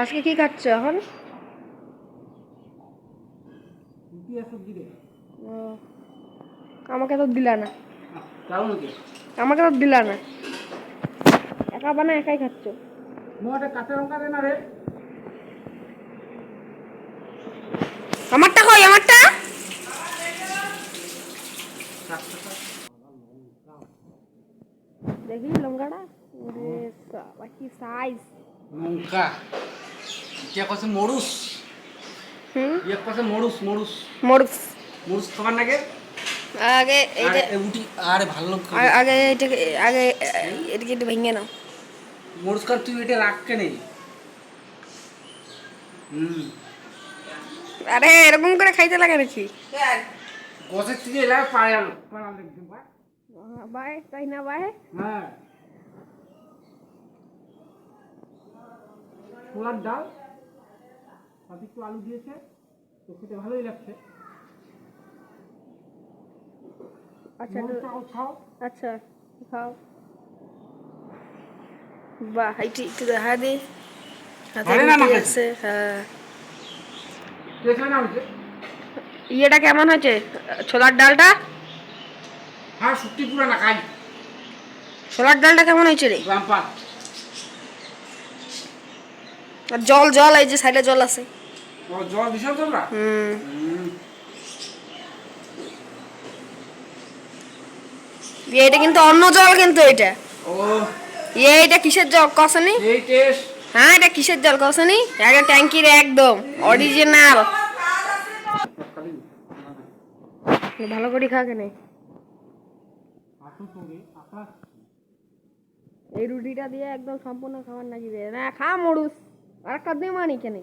আজকে কি খাচ্ছ এখন? আমাকে তো দিলা না। আমাকে তো দিলা না। একা বানা একাই খাচ্ছ। আমারটা কই আমারটা? দেখি লঙ্কাটা? ওরে সালা কি সাইজ লঙ্কা। ইয়া কছে মরুস? হুম? ইয়া কছে মরুস মরুস? মরুস। মরুস খাবার নাকি? আগে এইটা আরে উটি আরে ভালো লোক আগে এটাকে আগে এটাকে একটু ভেঙে নাও। মরুস কার তুই এটা রাখ কেনে? হুম। আরে এরকম করে খাইতে লাগে নাকি? গছের থেকে এলা পায়াল পায়াল পা বাই তাই না বাই? হ্যাঁ। ছোলার ডাল? একটু আলু দিয়েছে তো খেতে ভালোই লাগছে। আচ্ছা খাও। আচ্ছা খাও। বাহ একটু একটু দেখা দি। হাতে ভালো না রুটি আমাকে? আছে হ্যাঁ। টেস্ট না হচ্ছে ইয়েটা কেমন হয়েছে? ছোলার ডালটা? হ্যাঁ সত্যি পুরা না কাজ ছোলার ডালটা কেমন হয়েছে রে? আর জল জল এই যে সাইডে জল আছে। জল দিছ তোমরা? ইয়ে, এটা কিন্তু অন্য জল কিন্তু এটা। ও। ইয়ে এটা কিসের জল কসনি এই টেস্ট। হ্যাঁ এটা কিসের জল কসনি একটা ট্যাঙ্কির একদম অরিজিনাল ভালো করে খা কেনে। এই রুটিটা দিয়ে একদম সম্পূর্ণ খাবার দে না খা মরুস আর একটা দিয়ে মানি কেনে।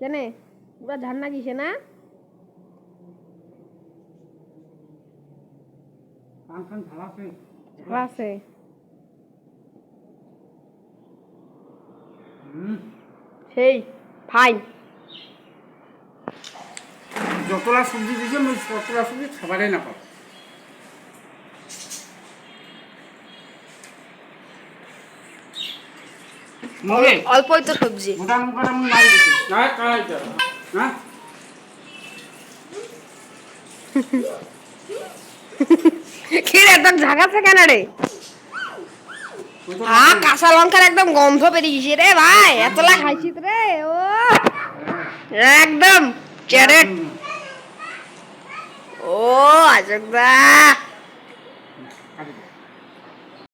কেনে? পুরা ঝান্না কিসে না? আছে সেই ফাইন যতলা সবজি দিয়েছে আমি ততলা সবজি খাবারই না পাবো অল্পই তো সবজি। মোটা লঙ্কাটা আমি মারি দিচ্ছি না কালাই হ্যাঁ? কি রে তোর ঝাগাছে কেন রে? আ কাঁচা লঙ্কার একদম গন্ধ বেরিয়ে গেছে রে ভাই। এতলা খাইছিস রে ও। একদম ক্যারেট। ও আজকদা